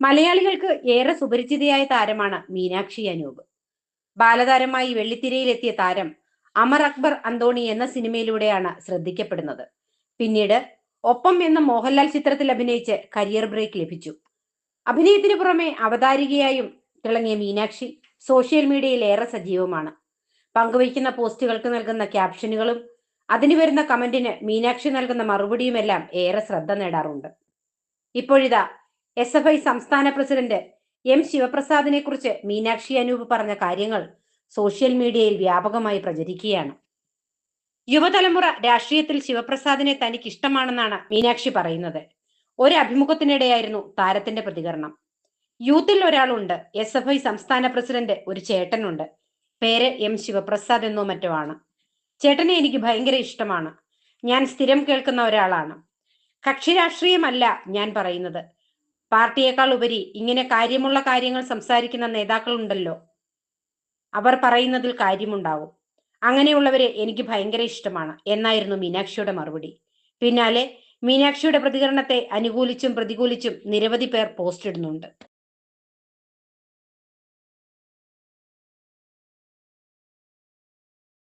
മലയാളികൾക്ക് ഏറെ സുപരിചിതയായ താരമാണ് മീനാക്ഷി അനൂപ്. ബാലതാരമായി വെള്ളിത്തിരയിലെത്തിയ താരം അമർ അക്ബർ അന്തോണി എന്ന സിനിമയിലൂടെയാണ് ശ്രദ്ധിക്കപ്പെടുന്നത്. പിന്നീട് ഒപ്പം എന്ന മോഹൻലാൽ ചിത്രത്തിൽ അഭിനയിച്ച് കരിയർ ബ്രേക്ക് ലഭിച്ചു. അഭിനയത്തിന് പുറമെ അവതാരികയായും തിളങ്ങിയ മീനാക്ഷി സോഷ്യൽ മീഡിയയിൽ ഏറെ സജീവമാണ്. പങ്കുവയ്ക്കുന്ന പോസ്റ്റുകൾക്ക് നൽകുന്ന ക്യാപ്ഷനുകളും അതിന് വരുന്ന കമന്റിന് മീനാക്ഷി നൽകുന്ന മറുപടിയുമെല്ലാം ഏറെ ശ്രദ്ധ നേടാറുണ്ട്. ഇപ്പോഴിതാ എസ് എഫ് ഐ സംസ്ഥാന പ്രസിഡന്റ് എം ശിവപ്രസാദിനെ കുറിച്ച് മീനാക്ഷി അനൂപ് പറഞ്ഞ കാര്യങ്ങൾ സോഷ്യൽ മീഡിയയിൽ വ്യാപകമായി പ്രചരിക്കുകയാണ്. യുവതലമുറ രാഷ്ട്രീയത്തിൽ ശിവപ്രസാദിനെ തനിക്ക് ഇഷ്ടമാണെന്നാണ് മീനാക്ഷി പറയുന്നത്. ഒരു അഭിമുഖത്തിനിടെയായിരുന്നു താരത്തിന്റെ പ്രതികരണം. യൂത്തിൽ ഒരാളുണ്ട് എസ് എഫ് ഐ സംസ്ഥാന പ്രസിഡന്റ് ഒരു ചേട്ടനുണ്ട്. പേര് എം ശിവപ്രസാദ് എന്നോ മറ്റോ ആണ്. ചേട്ടനെ എനിക്ക് ഭയങ്കര ഇഷ്ടമാണ്. ഞാൻ സ്ഥിരം കേൾക്കുന്ന ഒരാളാണ്. കക്ഷി രാഷ്ട്രീയമല്ല ഞാൻ പറയുന്നത്. പാർട്ടിയേക്കാൾ ഉപരി ഇങ്ങനെ കാര്യമുള്ള കാര്യങ്ങൾ സംസാരിക്കുന്ന നേതാക്കളുണ്ടല്ലോ. അവർ പറയുന്നതിൽ കാര്യമുണ്ടാവും. അങ്ങനെയുള്ളവരെ എനിക്ക് ഭയങ്കര ഇഷ്ടമാണ് എന്നായിരുന്നു മീനാക്ഷിയുടെ മറുപടി. പിന്നാലെ മീനാക്ഷിയുടെ പ്രതികരണത്തെ അനുകൂലിച്ചും പ്രതികൂലിച്ചും നിരവധി പേർ പോസ്റ്റ് ഇടുന്നുണ്ട്.